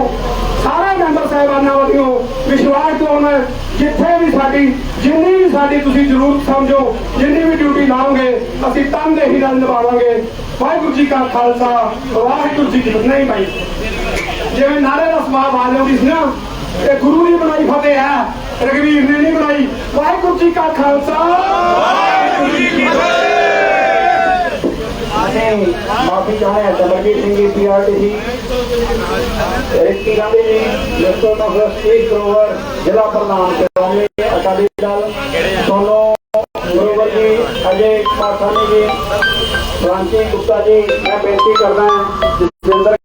ਵੱਲੋਂ ਸਾਰੇ ਮੈਂਬਰ ਸਾਹਿਬਾਨਾਂ ਵੱਲੋਂ ਵਿਸ਼ਵਾਸ ਦਿਵਾਉਣਾ ਜਿੱਥੇ ਵੀ ਸਾਡੀ, ਜਿੰਨੀ ਵੀ ਸਾਡੀ ਤੁਸੀਂ ਜ਼ਰੂਰਤ ਸਮਝੋ, ਜਿੰਨੀ ਵੀ ਡਿਊਟੀ ਲਾਓਗੇ, ਅਸੀਂ ਤਨਦੇਹੀ ਨਾਲ ਨਿਭਾਵਾਂਗੇ। ਵਾਹਿਗੁਰੂ ਜੀ ਕਾ ਖਾਲਸਾ, ਵਾਹਿਗੁਰੂ ਜੀ ਕੀ ਫਤਿਹ। ਨਹੀਂ ਭਾਈ, ਜਿਵੇਂ ਨਾਰੇ ਦਾ ਸਵਾਬ ਆ ਜਾਂਦੀ ਸੀ ਨਾ ਇਹ ਗੁਰੂ ਨੇ ਬਣਾਈ ਫਤਿਹ ਹੈ, ਰਗਵੀਰ ਨੇ ਨਹੀਂ ਬਣਾਈ। ਵਾਹਿਗੁਰੂ ਜੀ ਕਾ ਖਾਲਸਾ, ਵਾਹਿਗੁਰੂ ਜੀ ਕੀ ਫਤਿਹ। ਅਸੀਂ ਮਾਫੀ ਚਾਹੁੰਦੇ ਹਾਂ ਕਮਲਜੀਤ ਸਿੰਘ ਜੀ ਪੀਆਰਟੀਸੀ ਰਿਸ਼ਤੀ ਗਾਂਧੀ ਜੀ ਲਿਸਟੋ ਤੋਂ ਸਟੇਟ ਗਰੋਵਰ, ਜ਼ਿਲ੍ਹਾ ਪ੍ਰਧਾਨ ਸ਼੍ਰੋਮਣੀ ਅਕਾਲੀ ਦਲ। ਸੋਨੋ ਗਰੋਵਰ ਜੀ, ਅਜੇ ਪਾਠਾਨੀ ਜੀ। ਪ੍ਰਾਂਤੀ ਗੁਪਤਾ ਜੀ, ਮੈਂ ਬੇਨਤੀ ਕਰਦਾ ਹਾਂ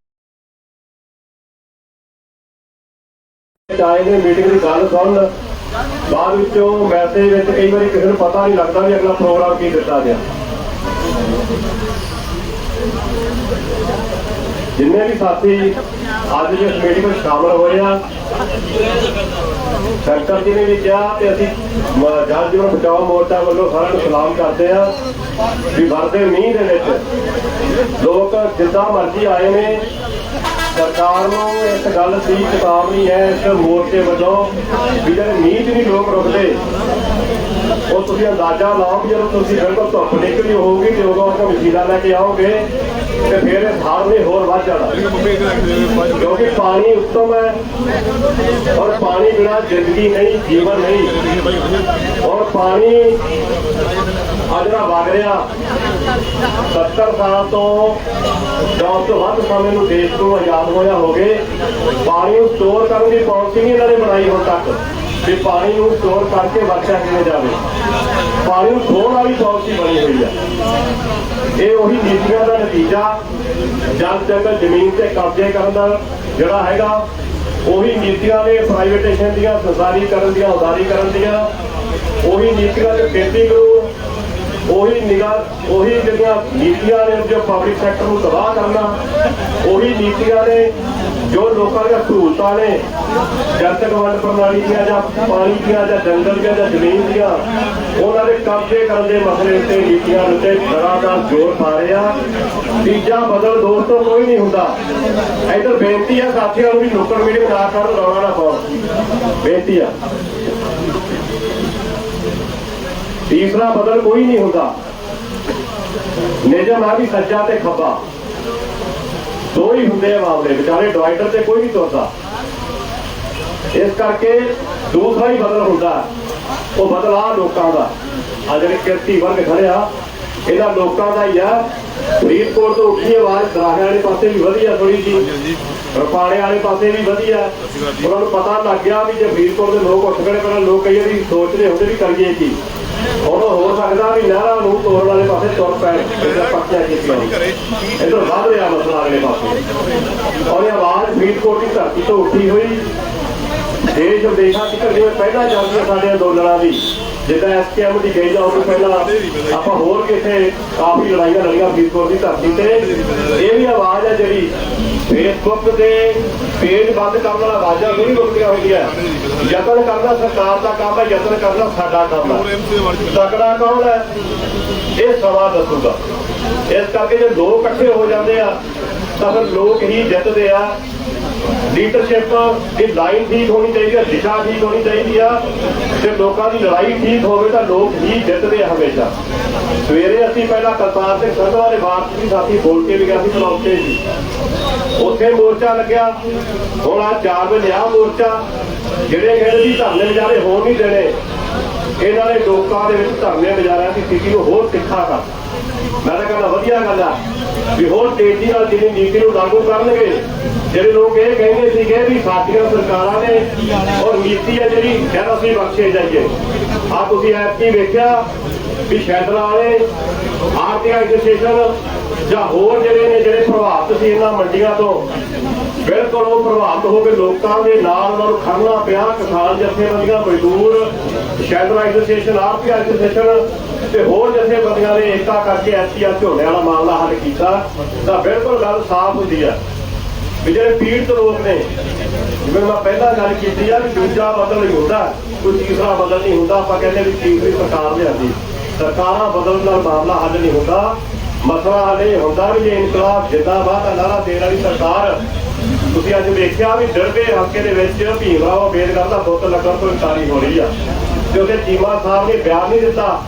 ਚਾਹੇ ਦੇ ਮੀਟਿੰਗ ਦੀ ਗੱਲ ਸੁਣ ਬਾਅਦ ਵਿੱਚੋਂ ਮੈਸੇਜ ਵਿੱਚ ਕਈ ਵਾਰੀ ਕਿਸੇ ਨੂੰ ਪਤਾ ਨਹੀਂ ਲੱਗਦਾ ਵੀ ਅਗਲਾ ਪ੍ਰੋਗਰਾਮ ਕੀ ਦਿੱਤਾ ਗਿਆ। ਜਿੰਨੇ ਵੀ ਸਾਥੀ ਅੱਜ ਇਸ ਮੀਟਿੰਗ ਵਿੱਚ ਸ਼ਾਮਲ ਹੋਏ ਆ ਸੈਕਟਰ ਜੀ ਨੇ ਵੀ ਕਿਹਾ ਤੇ ਅਸੀਂ ਜਲ ਜੀਵਨ ਬਚਾਓ ਮੋਰਚਾ ਵੱਲੋਂ ਸਾਰਿਆਂ ਨੂੰ ਸਲਾਮ ਕਰਦੇ ਆ ਵੀ ਵਰਦੇ ਮੀਂਹ ਦੇ ਵਿੱਚ। ਲੋਕ ਜਿੱਦਾਂ ਮਰਜ਼ੀ ਆਏ ਨੇ, ਸਰਕਾਰ ਨੂੰ ਇਸ ਗੱਲ ਦੀ ਚੇਤਾਵਨੀ ਹੈ ਇਸ ਮੋਰਚੇ ਵੱਲੋਂ ਵੀ ਜਿਹੜੇ ਮੀਂਹ 'ਚ ਨਹੀਂ ਲੋਕ ਰੁਕਦੇ ਉਹ ਤੁਸੀਂ ਅੰਦਾਜ਼ਾ ਲਾਓ ਕਿ ਜਦੋਂ ਤੁਸੀਂ ਬਿਲਕੁਲ ਧੁੱਪ ਨਿਕਲੀ ਹੋਊਗੀ ਤੇ ਉਦੋਂ ਆਪਾਂ ਵਸ਼ੀਲਾ ਲੈ ਕੇ ਆਓਗੇ ਤੇ ਫਿਰ ਇਹ ਹਾਰ ਵੀ ਹੋਰ ਵੱਧ ਜਾਣਾ। ਕਿਉਂਕਿ ਪਾਣੀ ਉੱਤਮ ਹੈ ਔਰ ਪਾਣੀ ਬਿਨਾ ਜ਼ਿੰਦਗੀ ਨਹੀਂ, ਜੀਵਨ ਨਹੀਂ। ਔਰ ਪਾਣੀ ਆ ਜਿਹੜਾ ਵਗ ਰਿਹਾ। 70 ਸਾਲ ਤੋਂ ਜਾਂ ਤੋਂ ਵੱਧ ਸਮੇਂ ਨੂੰ ਦੇਸ਼ ਤੋਂ ਆਜ਼ਾਦ ਹੋਇਆ ਹੋਵੇ, ਪਾਣੀ ਨੂੰ ਸਟੋਰ ਕਰਨ ਦੀ ਪਾਲਿਸੀ ਨਹੀਂ ਇਹਨਾਂ ਨੇ ਬਣਾਈ ਹੁਣ ਤੱਕ। ਵੀ ਪਾਣੀ ਨੂੰ ਸਟੋਰ ਕਰਕੇ ਵਰਤਿਆ ਕਿਵੇਂ ਜਾਵੇ? ਪਾਣੀ ਨੂੰ ਖੋਣ ਵਾਲੀ ਪਾਲਿਸੀ ਬਣੀ ਹੋਈ ਹੈ ਇਹ ਉਹੀ ਨੀਤੀਆਂ ਦਾ ਨਤੀਜਾ ਜਲ ਜੰਗਲ ਜ਼ਮੀਨ ਤੇ ਕਬਜ਼ੇ ਕਰਨ ਦਾ ਜਿਹੜਾ ਹੈਗਾ, ਉਹੀ ਨੀਤੀਆਂ ਨੇ ਪ੍ਰਾਈਵੇਟੇਸ਼ਨ ਦੀਆਂ ਸਰਕਾਰੀਕਰਨ ਦੀਆਂ, ਉਦਾਰੀਕਰਨ ਦੀਆਂ, ਉਹੀ ਨੀਤੀਆਂ ਨੇ ਖੇਤੀ ਕਰੋ ਉਹੀ ਨਿਗਾਹ, ਉਹੀ ਜਿਹੜੀਆਂ ਨੀਤੀਆਂ ਨੇ ਜੋ ਪਬਲਿਕ ਸੈਕਟਰ ਨੂੰ ਤਬਾਹ ਕਰਨਾ, ਉਹੀ ਨੀਤੀਆਂ ਨੇ ਜੋ ਲੋਕਾਂ ਦੀਆਂ ਸਹੂਲਤਾਂ ਨੇ, ਜਨਤਕ ਵੰਡ ਪ੍ਰਣਾਲੀ ਦੀਆਂ ਜਾਂ ਪਾਣੀ ਦੀਆਂ ਜਾਂ ਜੰਗਲ ਦੀਆਂ ਜਾਂ ਜ਼ਮੀਨ ਦੀਆਂ, ਉਹਨਾਂ ਦੇ ਕਬਜ਼ੇ ਕਰਨ ਦੇ ਮਸਲੇ ਉੱਤੇ ਨੀਤੀਆਂ ਉੱਤੇ ਲਗਾਤਾਰ ਜ਼ੋਰ ਪਾ ਰਿਹਾ ਤੀਜਾ ਬਦਲ ਦੋਸਤੋ ਕੋਈ ਨਹੀਂ ਹੁੰਦਾ। ਇਧਰ ਬੇਨਤੀ ਆ ਸਾਥੀਆਂ ਨੂੰ ਵੀ ਨੁੱਕੜ ਮੀਡੀਆ ਨਾ ਕਰਨ ਰੌਲਾ ਨਾ ਪਾਉਣ ਬੇਨਤੀ ਆ। ਤੀਸਰਾ ਬਦਲ ਕੋਈ ਨਹੀਂ ਹੁੰਦਾ। ਨਿਯਮ ਆ ਵੀ ਸੱਜਾ ਤੇ ਖੱਬਾ। ਦੋ ਹੀ ਹੁੰਦੇ ਆ ਮਾਮਲੇ ਵਿਚਾਰੇ ਡਿਵਾਈਡਰ ਤੇ ਕੋਈ ਨਹੀਂ ਤੁਰਦਾ। ਇਸ ਕਰਕੇ ਦੂਸਰਾ ਹੀ ਬਦਲ ਹੁੰਦਾ ਉਹ ਬਦਲਾ ਲੋਕਾਂ ਦਾ। ਆ ਜਿਹੜੇ ਕਿਰਤੀ ਵਰਗ ਖੜਿਆ ਇਹਦਾ ਲੋਕਾਂ ਦਾ ਹੀ ਆ। ਫਰੀਦਕੋਟ ਤੋਂ ਉੱਠੀ ਆਵਾਜ਼, ਦਰਾਹੇ ਵਾਲੇ ਪਾਸੇ ਵੀ ਵਧੀਆ ਥੋੜੀ ਜੀ ਰਪਾੜੇ ਵਾਲੇ ਪਾਸੇ ਵੀ ਵਧੀਆ। ਉਹਨਾਂ ਨੂੰ ਪਤਾ ਲੱਗ ਗਿਆ ਵੀ ਜੇ ਫਰੀਦਕੋਟ ਦੇ ਲੋਕ ਉੱਠ ਗਏ ਪਹਿਲਾਂ ਲੋਕ ਕਈ ਵਾਰੀ ਸੋਚਦੇ ਹੁੰਦੇ ਵੀ ਕਰੀਏ ਕੀ। ਹੁਣ ਹੋ ਸਕਦਾ ਵੀ ਨਹਿਰਾਂ ਨੂੰ ਤੋੜ ਵਾਲੇ ਪਾਸੇ ਤੁਰ ਪੈਣ, ਜਿਹੜਾ ਪੱਕਿਆ ਕੀਤੀਆਂ ਇਧਰ ਵੱਧ ਰਿਹਾ ਮਸਲਾ ਅਗਲੇ ਪਾਸੇ। ਔਰ ਇਹ ਆਵਾਜ਼ ਫਰੀਦਕੋਟ ਦੀ ਧਰਤੀ ਤੋਂ ਉੱਠੀ ਹੋਈ। ਦੇਸ਼ ਵਿਦੇਸ਼ਾਂ ਤੱਕ ਜਿਵੇਂ ਪਹਿਲਾਂ ਚੱਲਦੀ ਸਾਡੇ ਅੰਦੋਲਨਾਂ ਦੀ। ਜਿੱਦਾਂ ਐਸਕੇਐਮ ਦੀ ਗਈ ਜਾਓ ਤੋਂ ਪਹਿਲਾਂ ਆਪਾਂ ਹੋਰ ਕਿਥੇ ਕਾਫੀ ਲੜਾਈਆਂ ਲੜੀਆਂ ਫਰੀਦਕੋਟ ਦੀ ਧਰਤੀ ਤੇ। ਇਹ ਵੀ ਆਵਾਜ਼ ਹੈ ਜਿਹੜੀ ਫੇਸਬੁੱਕ ਤੇ ਪੇਜ ਬੰਦ ਕਰਨ ਵਾਲਾ ਆਵਾਜ਼ਾਂ ਨਹੀਂ ਰੁਕਦੀਆਂ ਹੋਈਆਂ। ਯਤਨ ਕਰਨਾ ਸਰਕਾਰ ਦਾ ਕੰਮ ਹੈ, ਯਤਨ ਕਰਨਾ ਸਾਡਾ ਕੰਮ ਹੈ। ਤਕੜਾ ਕੌਣ ਹੈ? ਇਹ ਸਮਾਂ ਦੱਸੂਗਾ। ਇਸ ਕਰਕੇ ਜੇ ਲੋਕ ਇਕੱਠੇ ਹੋ ਜਾਂਦੇ ਆ, ਤਾਂ ਫਿਰ ਲੋਕ ਹੀ ਜਿੱਤਦੇ ਆ। ਲੀਡਰਸ਼ਿਪ ਦੀ ਲਾਈਨ ਠੀਕ ਹੋਣੀ ਚਾਹੀਦੀ ਹੈ ਦਿਸ਼ਾ ਠੀਕ ਹੋਣੀ ਚਾਹੀਦੀ ਆ। ਤੇ ਲੋਕਾਂ ਦੀ ਲੜਾਈ ਠੀਕ ਹੋਵੇ ਤਾਂ ਲੋਕ ਹੀ ਜਿੱਤਦੇ ਆ ਹਮੇਸ਼ਾ। ਸਵੇਰੇ ਅਸੀਂ ਪਹਿਲਾਂ ਕਰਤਾਰ ਸਿੰਘ ਸੰਧਵਾ ਦੇ ਬਾਅਦ ਵੀ ਸਾਥੀ ਬੋਲ ਕੇ ਵੀ ਗਿਆ ਸੀ ਪਲੌਤੇ ਜੀ। ਉੱਥੇ ਮੋਰਚਾ ਲੱਗਿਆ। ਹੁਣ ਆ 4 ਵਜੇ ਆ ਮੋਰਚਾ। ਜਿਹੜੇ ਕਹਿੰਦੇ ਸੀ ਧਰਨੇ ਵਿਚਾਰੇ ਹੋਰ ਨਹੀਂ ਦੇਣੇ, ਇਹਨਾਂ ਨੇ ਲੋਕਾਂ ਦੇ ਵਿੱਚ ਧਰਨੇ ਵਿਚਾਰਿਆਂ ਦੀ ਸਥਿਤੀ ਨੂੰ ਹੋਰ ਤਿੱਖਾ ਕਰ ਮੈਂ ਤਾਂ ਕਹਿੰਦਾ ਵਧੀਆ ਗੱਲ ਆ। ਵੀ ਹੋਰ ਤੇਜ਼ੀ ਨਾਲ ਜਿਹੜੀ ਨੀਤੀ ਨੂੰ ਲਾਗੂ ਕਰਨਗੇ, ਜਿਹੜੇ ਲੋਕ ਇਹ ਕਹਿੰਦੇ ਸੀਗੇ ਵੀ ਸਾਡੀਆਂ ਸਰਕਾਰਾਂ ਨੇ ਔਰ ਨੀਤੀ ਹੈ ਜਿਹੜੀ, ਖੈਰ ਅਸੀਂ ਬਖਸ਼ੇ ਜਾਈਏ। ਆ ਤੁਸੀਂ ਐਪ ਐਪੀ ਵੇਖਿਆ ਵੀ ਸ਼ੈਡਰਾਂ ਵਾਲੇ ਆਰਥਿਕ ਐਸੋਸੀਏਸ਼ਨ ਜਾਂ ਹੋਰ ਜਿਹੜੇ ਨੇ, ਜਿਹੜੇ ਪ੍ਰਭਾਵਿਤ ਸੀ ਇਹਨਾਂ ਮੰਡੀਆਂ ਤੋਂ ਬਿਲਕੁਲ ਉਹ ਪ੍ਰਭਾਵਿਤ ਹੋ ਕੇ ਲੋਕਾਂ ਦੇ ਨਾਲ ਉਹਨਾਂ ਨੂੰ ਖੜਨਾ ਪਿਆ। ਕਿਸਾਨ ਜਥੇਬੰਦੀਆਂ ਮਜ਼ਦੂਰ ਸ਼ੈਦਰਾ ਐਸੋਸੀਏਸ਼ਨ ਆਰਥਿਕ ਐਸੋਸੀਏਸ਼ਨ ਤੇ ਹੋਰ ਜਥੇਬੰਦੀਆਂ ਨੇ ਏਕਤਾ ਕਰਕੇ ਐਸਟੀਆਰ ਝੋਨੇ ਵਾਲਾ ਮਾਮਲਾ ਹੱਲ ਕੀਤਾ। ਤਾਂ ਬਿਲਕੁਲ ਗੱਲ ਸਾਫ਼ ਹੁੰਦੀ ਆ ਵੀ ਜਿਹੜੇ ਪੀੜਤ ਲੋਕ ਨੇ, ਜਿਵੇਂ ਮੈਂ ਪਹਿਲਾਂ ਗੱਲ ਕੀਤੀ ਆ ਵੀ ਦੂਜਾ ਬਦਲ ਨਹੀਂ ਹੁੰਦਾ, ਕੋਈ ਤੀਸਰਾ ਬਦਲ ਨਹੀਂ ਹੁੰਦਾ, ਆਪਾਂ ਕਹਿੰਦੇ ਵੀ ਤੀਸਰੀ ਸਰਕਾਰ ਲਿਆਂਦੀ ਸਰਕਾਰਾਂ ਬਦਲਣ ਨਾਲ ਮਾਮਲਾ ਹੱਲ ਨਹੀਂ ਹੁੰਦਾ। ਮਸਲਾ ਹੱਲ ਇਹ ਹੁੰਦਾ ਵੀ ਜੇ ਇਨਕਲਾਬ ਜਿੰਦਾਬਾਦ ਦਾ ਨਾਰਾ ਦੇਣ ਵਾਲੀ ਸਰਕਾਰ ਤੁਸੀਂ ਅੱਜ ਵੇਖਿਆ ਵੀ ਡਰਦੇ ਹਲਕੇ ਦੇ ਵਿੱਚ ਭੀਮਰਾਓ ਅੰਬੇਦਕਰ ਦਾ ਬੁੱਤ ਲੱਗਣ ਤੋਂ ਇਨਕਾਰੀ ਹੋ ਰਹੀ ਆ। ਕਿਉਂਕਿ ਚੀਮਾ ਸਾਹਿਬ ਨੇ ਬਿਆਨ ਨਹੀਂ ਦਿੱਤਾ।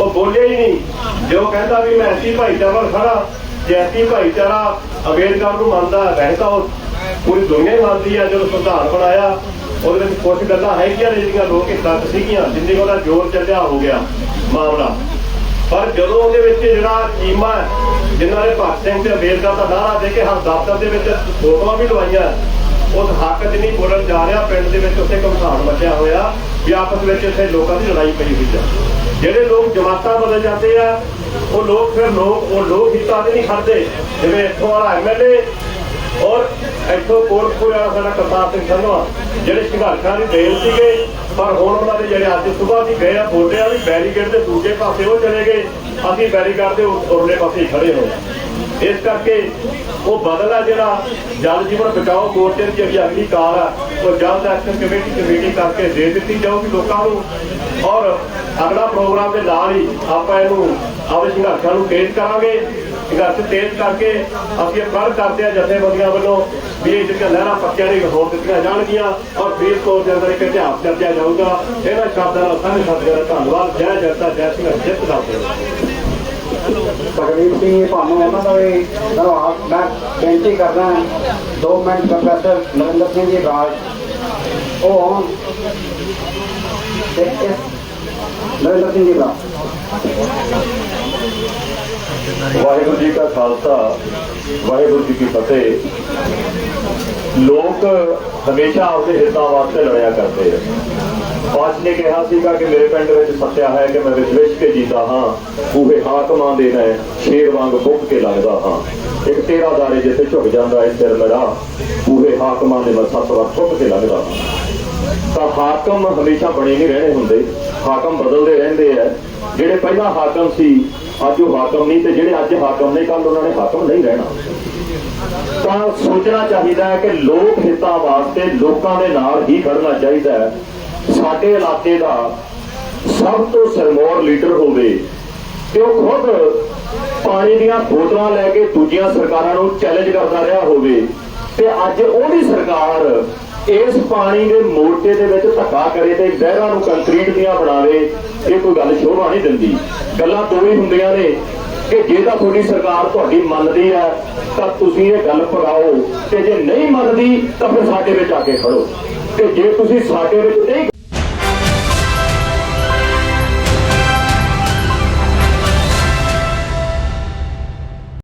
ਉਹ ਬੋਲੇ ਹੀ ਨਹੀਂ। ਜੋ ਕਹਿੰਦਾ ਵੀ ਮੈਂ ਐਸੀ ਭਾਈਚਾਰਾ ਖੜਾ ਜੇ ਐਸੀ ਭਾਈਚਾਰਾ ਅੰਬੇਦਕਰ ਨੂੰ ਮੰਨਦਾ ਰਹਿਤਾ ਉਹ ਪੂਰੀ ਦੁਨੀਆ ਹੀ ਮੰਨਦੀ ਆ, ਜਦੋਂ ਸੰਵਿਧਾਨ ਬਣਾਇਆ, ਉਹਦੇ ਵਿੱਚ ਕੁਝ ਗੱਲਾਂ ਹੈਗੀਆਂ ਨੇ ਜਿਹੜੀਆਂ ਲੋਕ ਹਿੱਤਾਂ ਸੀਗੀਆਂ, ਜਿੰਨੇ ਕੁ ਉਹਦਾ ਜ਼ੋਰ ਚੱਲਿਆ ਹੋ ਗਿਆ ਮਾਮਲਾ। ਪਰ ਜਦੋਂ ਉਹਦੇ ਵਿੱਚ ਜਿਹੜਾ ਟੀਮਾਂ ਹੈ, ਜਿਨ੍ਹਾਂ ਨੇ ਭਗਤ ਸਿੰਘ ਤੇ ਅੰਬੇਦਕਰ ਦਾ ਨਾਰਾ ਦੇ ਕੇ ਹਰ ਦਫ਼ਤਰ ਦੇ ਵਿੱਚ ਫੋਟੋਆਂ ਵੀ ਲਵਾਈਆਂ ਉਸ ਹੱਕ 'ਚ ਨਹੀਂ ਬੋਲਣ ਜਾ ਰਿਹਾ ਪਿੰਡ ਦੇ ਵਿੱਚ ਉੱਥੇ ਘਮਸਾਨ ਮਚਿਆ ਹੋਇਆ ਵੀ ਆਪਸ ਵਿੱਚ ਇੱਥੇ ਲੋਕਾਂ ਦੀ ਲੜਾਈ ਪਈ ਹੋਈ ਆ। ਜਿਹੜੇ ਲੋਕ ਜਮਾਤਾਂ ਬਦਲ ਜਾਂਦੇ ਆ ਉਹ ਲੋਕ ਫਿਰ ਲੋਕ ਉਹ ਲੋਕ ਹਿੱਤਾਂ ਤੇ ਨਹੀਂ ਖੜਦੇ। ਜਿਵੇਂ ਇੱਥੋਂ ਵਾਲਾ ਐਮਐਲਏ ਔਰ ਇੱਥੋਂ ਕੋਟਪੁਰ ਵਾਲਾ ਸਾਡਾ ਕਰਤਾਰ ਸਿੰਘ ਸੰਧਵਾ ਜਿਹੜੇ ਸੰਘਰਸ਼ਾਂ ਦੀ ਦੇਲ ਸੀਗੇ ਪਰ ਹੁਣ ਉਹਨਾਂ ਦੇ ਜਿਹੜੇ ਅੱਜ ਸਵੇਰ ਦੀ ਗਏ ਆ ਬੋਲਦੇ ਵੀ ਬੈਰੀਕੇਡ ਦੇ ਦੂਜੇ ਪਾਸੇ ਉਹ ਚਲੇ ਗਏ। ਅਸੀਂ ਬੈਰੀਕੇਡ ਦੇ ਉਰਲੇ ਪਾਸੇ ਖੜੇ ਹੋਏ ਇਸ ਕਰਕੇ ਉਹ ਬਦਲ ਆ ਜਿਹੜਾ ਜਲ ਜੀਵਨ ਬਚਾਓ ਮੋਰਚੇ ਦੀ ਜਿਹੜੀ ਅਗਲੀ ਕਾਲ ਆ, ਉਹ ਜਲਦ ਐਕਸ਼ਨ ਕਮੇਟੀ ਚ ਮੀਟਿੰਗ ਕਰਕੇ ਦੇ ਦਿੱਤੀ ਜਾਊਗੀ ਲੋਕਾਂ ਨੂੰ। ਔਰ ਅਗਲਾ ਪ੍ਰੋਗਰਾਮ ਦੇ ਨਾਲ ਹੀ ਆਪਾਂ ਇਹਨੂੰ ਆਪਣੇ ਸੰਘਰਸ਼ਾਂ ਨੂੰ ਤੇਜ਼ ਕਰਾਂਗੇ। ਸੰਘਰਸ਼ ਤੇਜ਼ ਕਰਕੇ ਅਸੀਂ ਇਹ ਕਰਦੇ ਆ ਜਥੇਬੰਦੀਆਂ ਵੱਲੋਂ ਵੀ ਇਹ ਜਿਹੜੀਆਂ ਲਹਿਰਾਂ ਪੱਕਿਆਂ ਦੀ ਹੋਰ ਦਿੱਤੀਆਂ ਜਾਣਗੀਆਂ ਔਰ ਫਰੀਦਕੋਟ ਦੇ ਅੰਦਰ ਇੱਕ ਇਤਿਹਾਸ ਦਰਜਿਆ ਜਾਊਗਾ। ਇਹਨਾਂ ਸ਼ਬਦਾਂ ਨਾਲ ਸਾਰੇ ਸਾਥੀਆਂ ਦਾ ਧੰਨਵਾਦ। ਜੈ ਜਨਤਾ, ਜੈ ਸਿੰਘ ਜਿੱਤ ਦਾ ਤਕਲੀਫ ਸੀ ਤੁਹਾਨੂੰ ਇਹਨਾਂ ਦਾ ਵੀ ਧੰਨਵਾਦ। ਮੈਂ ਬੇਨਤੀ ਕਰਦਾ ਦੋ ਮਿੰਟ ਪ੍ਰੋਫੈਸਰ ਨਰਿੰਦਰ ਸਿੰਘ ਜੀ ਰਾਜ ਉਹ ਆਉਣ ਤੇ ਨਰਿੰਦਰ ਸਿੰਘ ਜੀ ਰਾਜ ਵਾਹਿਗੁਰੂ ਜੀ ਕਾ ਖਾਲਸਾ, ਵਾਹਿਗੁਰੂ ਜੀ ਕੀ ਫਤਿਹ। ਲੋਕ ਹਮੇਸ਼ਾ ਆਪਦੇ ਹਿੱਤਾਂ ਵਾਸਤੇ ਲੜਿਆ ਕਰਦੇ ਆ। ਬਾਚ ਨੇ ਕਿਹਾ ਸੀਗਾ ਕਿ ਮੇਰੇ ਪਿੰਡ ਵਿੱਚ ਸੱਤਿਆ ਹੈ ਕਿ ਮੈਂ ਵਿੱਚ ਵਿੱਚ ਕੇ ਜੀਤਾ ਹਾਂ, ਬੂਹੇ ਹਾਕਮਾਂ ਦੇ ਮੈਂ ਸ਼ੇਰ ਵਾਂਗ ਬੁੱਕ ਕੇ ਲੱਗਦਾ ਹਾਂ। ਇੱਕ ਤੇਰਾ ਦਾਰੇ ਜਿੱਥੇ ਝੁਕ ਜਾਂਦਾ ਹੈ, ਸਿਰ ਮੇਰਾ ਬੂਹੇ ਹਾਕਮਾਂ ਦੇ ਮੈਂ ਸੱਤ ਵਾਰ ਝੁਕ ਕੇ ਲੱਗਦਾ ਹਾਂ। ਤਾਂ ਹਾਕਮ ਹਮੇਸ਼ਾ ਬਣੇ ਨਹੀਂ ਰਹਿਣੇ ਹੁੰਦੇ, ਹਾਕਮ ਬਦਲਦੇ ਰਹਿੰਦੇ ਆ। ਜਿਹੜੇ ਪਹਿਲਾਂ ਹਾਕਮ ਸੀ ਅੱਜ ਉਹ ਹਾਕਮ ਨਹੀਂ ਤੇ ਜਿਹੜੇ ਅੱਜ ਹਾਕਮ ਨੇ ਕੱਲ ਉਹਨਾਂ ਨੇ ਹਾਕਮ ਨਹੀਂ ਰਹਿਣਾ। ਤਾਂ ਸੋਚਣਾ ਚਾਹੀਦਾ ਹੈ ਕਿ ਲੋਕ ਹਿੱਤਾਂ ਵਾਸਤੇ ਲੋਕਾਂ ਦੇ ਨਾਲ ਹੀ ਖੜਨਾ ਚਾਹੀਦਾ ਹੈ। ਸਾਡੇ ਇਲਾਕੇ ਦਾ ਸਭ ਤੋਂ ਸਰਮੌਰ ਲੀਡਰ ਹੋਵੇ ਤੇ ਉਹ ਖੁਦ ਪਾਣੀ ਦੀਆਂ ਬੋਤਲਾਂ ਲੈ ਕੇ ਦੂਜੀਆਂ ਸਰਕਾਰਾਂ ਨੂੰ ਚੈਲੰਜ ਕਰਦਾ ਰਿਹਾ ਹੋਵੇ ਤੇ ਅੱਜ ਉਹਦੀ ਸਰਕਾਰ ਇਸ ਪਾਣੀ ਦੇ ਮੋਰਚੇ ਦੇ ਵਿੱਚ ਧੱਕਾ ਕਰੇ ਤੇ ਜ਼ਹਿਰਾਂ ਨੂੰ ਕੰਕਰੀਟ ਦੀਆਂ ਬਣਾਵੇ, ਇਹ ਕੋਈ ਗੱਲ ਸ਼ੋਭਾ ਨਹੀਂ ਦਿੰਦੀ। ਗੱਲਾਂ ਦੋ ਹੀ ਹੁੰਦੀਆਂ ਨੇ ਕਿ ਜੇ ਤਾਂ ਤੁਹਾਡੀ ਸਰਕਾਰ ਤੁਹਾਡੀ ਮੰਨਦੀ ਹੈ, ਤਾਂ ਤੁਸੀਂ ਇਹ ਗੱਲ ਪਗਾਓ ਤੇ ਜੇ ਨਹੀਂ ਮੰਨਦੀ, ਤਾਂ ਫਿਰ ਸਾਡੇ ਵਿੱਚ ਆ ਕੇ ਖੜੋ। ਤੇ ਜੇ ਤੁਸੀਂ ਸਾਡੇ ਵਿੱਚ ਨਹੀਂ